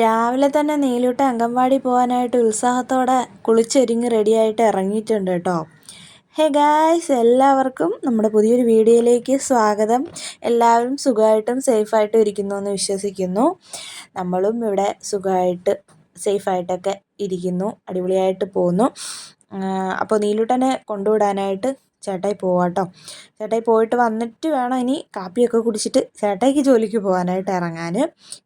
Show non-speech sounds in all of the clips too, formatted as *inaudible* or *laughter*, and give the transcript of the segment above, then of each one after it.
രാവിലെ തന്നെ നീലൂട്ട അംഗൻവാടി പോകാനായിട്ട് ഉത്സാഹത്തോടെ കുളിച്ചൊരുങ്ങി റെഡിയായിട്ട് ഇറങ്ങിയിട്ടുണ്ട് കേട്ടോ. ഹേ ഗായ്സ് എല്ലാവർക്കും നമ്മുടെ പുതിയൊരു വീഡിയോയിലേക്ക് സ്വാഗതം. എല്ലാവരും സുഖമായിട്ടും സേഫായിട്ടും ഇരിക്കുന്നു എന്ന് വിശ്വസിക്കുന്നു. നമ്മളും ഇവിടെ സുഖമായിട്ട് സേഫായിട്ടൊക്കെ ഇരിക്കുന്നു അടിപൊളിയായിട്ട് പോകുന്നു. അപ്പോൾ നീലൂട്ടനെ കൊണ്ടുവിടാനായിട്ട് ചേട്ടായി പോവാട്ടോ. ചേട്ടായി പോയിട്ട് വന്നിട്ട് വേണം ഇനി കാപ്പിയൊക്കെ കുടിച്ചിട്ട് ചേട്ടായിക്ക് ജോലിക്ക് പോകാനായിട്ട് ഇറങ്ങാൻ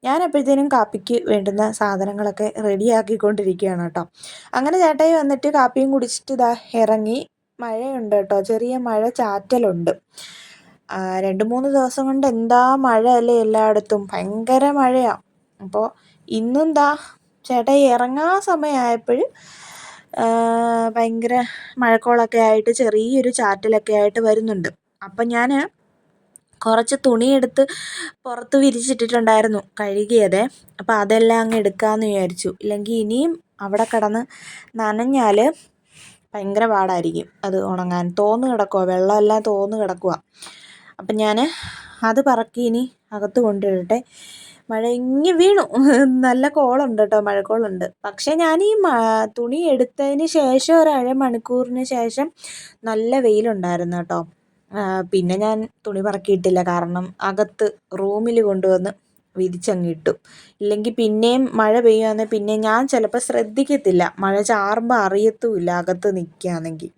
ഞാൻ അപ്പോഴത്തേനും കാപ്പിക്ക് വേണ്ടുന്ന സാധനങ്ങളൊക്കെ റെഡിയാക്കിക്കൊണ്ടിരിക്കുകയാണ് കേട്ടോ. അങ്ങനെ ചേട്ടായി വന്നിട്ട് കാപ്പിയും കുടിച്ചിട്ട് ഇതാ ഇറങ്ങി. മഴയുണ്ട് കേട്ടോ. ചെറിയ മഴ ചാറ്റലുണ്ട്. രണ്ട് മൂന്ന് ദിവസം കൊണ്ട് എന്താ മഴ അല്ലേ എല്ലായിടത്തും? ഭയങ്കര മഴയാണ് അപ്പോൾ ഇന്നും ദാ ചേട്ടായി ഇറങ്ങാൻ സമയമായപ്പോൾ ഭയങ്കര മഴക്കോളൊക്കെ ആയിട്ട് ചെറിയൊരു ചാറ്റലൊക്കെ ആയിട്ട് വരുന്നുണ്ട്. അപ്പം ഞാൻ കുറച്ച് തുണിയെടുത്ത് പുറത്ത് വിരിച്ചിട്ടിട്ടുണ്ടായിരുന്നു കഴുകിയത്. അപ്പോൾ അതെല്ലാം അങ്ങ് എടുക്കാമെന്ന് വിചാരിച്ചു. ഇല്ലെങ്കിൽ ഇനിയും അവിടെ കിടന്ന് നനഞ്ഞാൽ ഭയങ്കര പാടായിരിക്കും. അത് ഉണങ്ങാൻ. തോന്നു കിടക്കുക വെള്ളമെല്ലാം തോന്നു കിടക്കുക അപ്പം ഞാൻ അത് പറക്കി ഇനി അകത്ത് കൊണ്ടിടട്ടെ മഴ ഇങ്ങി വീണു. *laughs* നല്ല കോളുണ്ട് കേട്ടോ മഴക്കോളുണ്ട്. പക്ഷെ ഞാൻ ഈ തുണി എടുത്തതിന് ശേഷം ഒരു അരമണിക്കൂറിന് ശേഷം നല്ല വെയിലുണ്ടായിരുന്നു കേട്ടോ പിന്നെ ഞാൻ തുണി പറക്കിയിട്ടില്ല. കാരണം അകത്ത് റൂമിൽ കൊണ്ടുവന്ന് വിരിച്ചങ്ങ് ഇട്ടു ഇല്ലെങ്കിൽ പിന്നെയും മഴ പെയ്യുകയാണെങ്കിൽ പിന്നെ ഞാൻ ചിലപ്പോൾ ശ്രദ്ധിക്കത്തില്ല. മഴ ചാറുമ്പോൾ അറിയത്തുമില്ല അകത്ത് നിൽക്കുകയാണെങ്കിൽ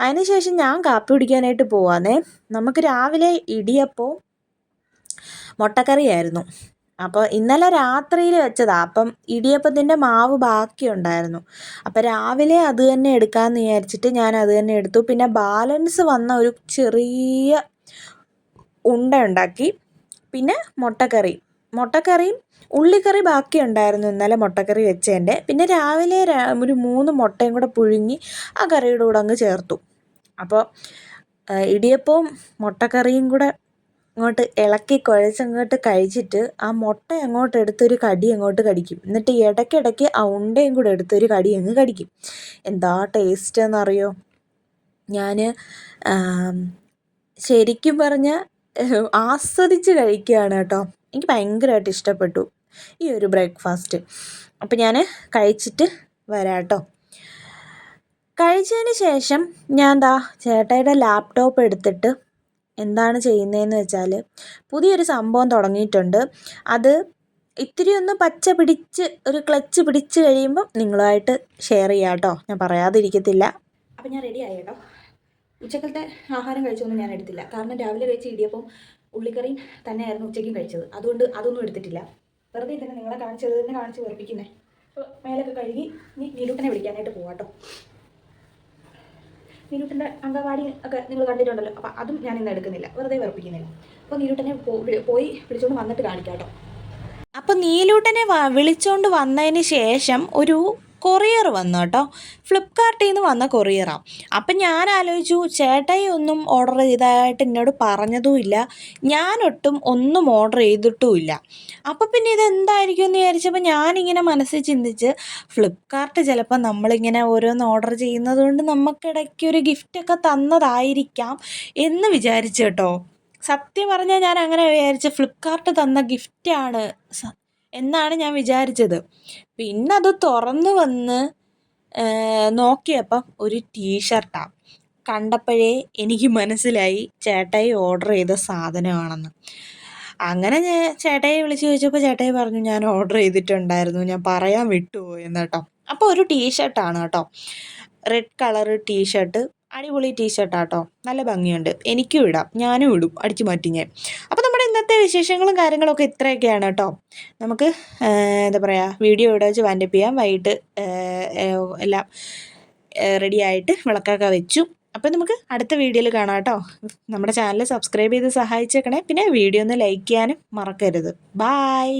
അതിനുശേഷം ഞാൻ കാപ്പി കുടിക്കാനായിട്ട് പോവാന്നേ. നമുക്ക് രാവിലെ ഇടിയപ്പോൾ മുട്ടക്കറിയായിരുന്നു. അപ്പോൾ ഇന്നലെ രാത്രിയിൽ വെച്ചതാ. അപ്പം ഇടിയപ്പത്തിന്റെ മാവ് ബാക്കിയുണ്ടായിരുന്നു. അപ്പോൾ രാവിലെ അത് തന്നെ എടുക്കാമെന്ന് വിചാരിച്ചിട്ട് ഞാൻ അത് തന്നെ എടുത്തു. പിന്നെ ബാലൻസ് വന്ന ഒരു ചെറിയ ഉണ്ട ഉണ്ടാക്കി. പിന്നെ മുട്ടക്കറി. മുട്ടക്കറിയും ഉള്ളിക്കറി ബാക്കിയുണ്ടായിരുന്നു ഇന്നലെ മുട്ടക്കറി വെച്ചതിന്റെ പിന്നെ രാവിലെ ഒരു മൂന്ന് മുട്ടയും കൂടെ പുഴുങ്ങി ആ കറിയുടെ കൂടെ അങ്ങ് ചേർത്തു. അപ്പോൾ ഇടിയപ്പവും മുട്ടക്കറിയും കൂടെ അങ്ങോട്ട് ഇളക്കി കുഴച്ചങ്ങോട്ട് കഴിച്ചിട്ട് ആ മുട്ട അങ്ങോട്ട് എടുത്തൊരു കടി അങ്ങോട്ട് കടിക്കും. എന്നിട്ട് ഇടയ്ക്കിടയ്ക്ക് ആ ഉണ്ടയും കൂടെ എടുത്തൊരു കടി അങ്ങ് കടിക്കും. എന്താ ടേസ്റ്റ് എന്നറിയോ? ഞാൻ ശരിക്കും പറഞ്ഞാൽ ആസ്വദിച്ച് കഴിക്കുകയാണ് കേട്ടോ. എനിക്ക് ഭയങ്കരമായിട്ട് ഇഷ്ടപ്പെട്ടു ഈ ഒരു ബ്രേക്ക്ഫാസ്റ്റ് അപ്പോൾ ഞാൻ കഴിച്ചിട്ട് വരാം കേട്ടോ. കഴിച്ചതിന് ശേഷം ഞാൻ ദാ ചേട്ടായിയുടെ ലാപ്ടോപ്പ് എടുത്തിട്ട് എന്താണ് ചെയ്യുന്നതെന്ന് വെച്ചാൽ പുതിയൊരു സംഭവം തുടങ്ങിയിട്ടുണ്ട്. അത് ഇത്തിരി ഒന്ന് പച്ച പിടിച്ച് ഒരു ക്ലച്ച് പിടിച്ച് കഴിയുമ്പം നിങ്ങളുമായിട്ട് ഷെയർ ചെയ്യാം കേട്ടോ. ഞാൻ പറയാതിരിക്കത്തില്ല. അപ്പം ഞാൻ റെഡി ആയി കേട്ടോ. ആഹാരം കഴിച്ചൊന്നും ഞാൻ എടുത്തില്ല. കാരണം രാവിലെ കഴിച്ച് ഇടിയപ്പം ഉള്ളിക്കറിയും തന്നെയായിരുന്നു ഉച്ചയ്ക്കും കഴിച്ചത്. അതുകൊണ്ട് അതൊന്നും എടുത്തിട്ടില്ല. വെറുതെ തന്നെ നിങ്ങളെ കാണിച്ചത് തന്നെ കാണിച്ച് വെറുപ്പിക്കുന്നേ. അപ്പോൾ മേലൊക്കെ കഴുകി ഇനി നീലൂട്ടനെ വിളിക്കാനായിട്ട് പോവാട്ടോ നീലൂട്ടന്റെ അംഗവാടി ഒക്കെ നിങ്ങൾ കണ്ടിട്ടുണ്ടല്ലോ. അപ്പോൾ അതും ഞാൻ ഇന്ന് എടുക്കുന്നില്ല. വെറുതെ വെറുപ്പിക്കുന്നില്ല. അപ്പോൾ നീലൂട്ടനെ പോയി വിളിച്ചുകൊണ്ട് വന്നിട്ട് കാണിക്കാം കേട്ടോ അപ്പോൾ നീലൂട്ടനെ വിളിച്ചുകൊണ്ട് വന്നതിന് ശേഷം ഒരു കൊറിയർ വന്നു കേട്ടോ. ഫ്ലിപ്കാർട്ടിൽ നിന്ന് വന്ന കൊറിയറാണ് അപ്പം ഞാൻ ആലോചിച്ചു ചേട്ടായി ഒന്നും ഓർഡർ ചെയ്തതായിട്ട് എന്നോട് പറഞ്ഞതുമില്ല ഞാനൊട്ടും ഒന്നും ഓർഡർ ചെയ്തിട്ടുമില്ല അപ്പം പിന്നെ ഇതെന്തായിരിക്കും എന്ന് വിചാരിച്ചപ്പോൾ ഞാനിങ്ങനെ മനസ്സിൽ ചിന്തിച്ച് ഫ്ലിപ്കാർട്ട് ചിലപ്പോൾ നമ്മളിങ്ങനെ ഓരോന്ന് ഓർഡർ ചെയ്യുന്നത് കൊണ്ട് നമുക്കിടയ്ക്ക് ഒരു ഗിഫ്റ്റൊക്കെ തന്നതായിരിക്കാം എന്ന് വിചാരിച്ചു കേട്ടോ. സത്യം പറഞ്ഞാൽ ഞാൻ അങ്ങനെ വിചാരിച്ച ഫ്ലിപ്കാർട്ട് തന്ന ഗിഫ്റ്റാണ് എന്നാണ് ഞാൻ വിചാരിച്ചത്. പിന്നെ അത് തുറന്ന് വന്ന് നോക്കിയപ്പം ഒരു ടീഷർട്ടാണ് കണ്ടപ്പോഴേ എനിക്ക് മനസ്സിലായി ചേട്ടായി ഓർഡർ ചെയ്ത സാധനമാണെന്ന്. അങ്ങനെ ഞാൻ ചേട്ടായി വിളിച്ച് ചോദിച്ചപ്പോൾ ചേട്ടായി പറഞ്ഞു ഞാൻ ഓർഡർ ചെയ്തിട്ടുണ്ടായിരുന്നു ഞാൻ പറയാൻ വിട്ടുപോയെന്ന് കേട്ടോ. അപ്പോൾ ഒരു ടീഷർട്ടാണ് കേട്ടോ. റെഡ് കളർ ടീഷർട്ട് അടിപൊളി ടീഷർട്ടാട്ടോ. നല്ല ഭംഗിയുണ്ട്. എനിക്കും ഇടാം ഞാനും ഇടും അടിച്ചു മാറ്റി ഞാൻ. ഇന്നത്തെ വിശേഷങ്ങളും കാര്യങ്ങളൊക്കെ ഇത്രയൊക്കെയാണ് കേട്ടോ. നമുക്ക് എന്താ പറയുക വീഡിയോ ഇവിടെ വെച്ച് വാൻഡപ്പ് ചെയ്യാം. വൈകിട്ട് എല്ലാം റെഡി ആയിട്ട് വിളക്കൊക്കെ വെച്ചു. അപ്പോൾ നമുക്ക് അടുത്ത വീഡിയോയിൽ കാണാം കേട്ടോ. നമ്മുടെ ചാനൽ സബ്സ്ക്രൈബ് ചെയ്ത് സഹായിച്ചേക്കണേ. പിന്നെ വീഡിയോ ഒന്ന് ലൈക്ക് ചെയ്യാനും മറക്കരുത്. ബായ്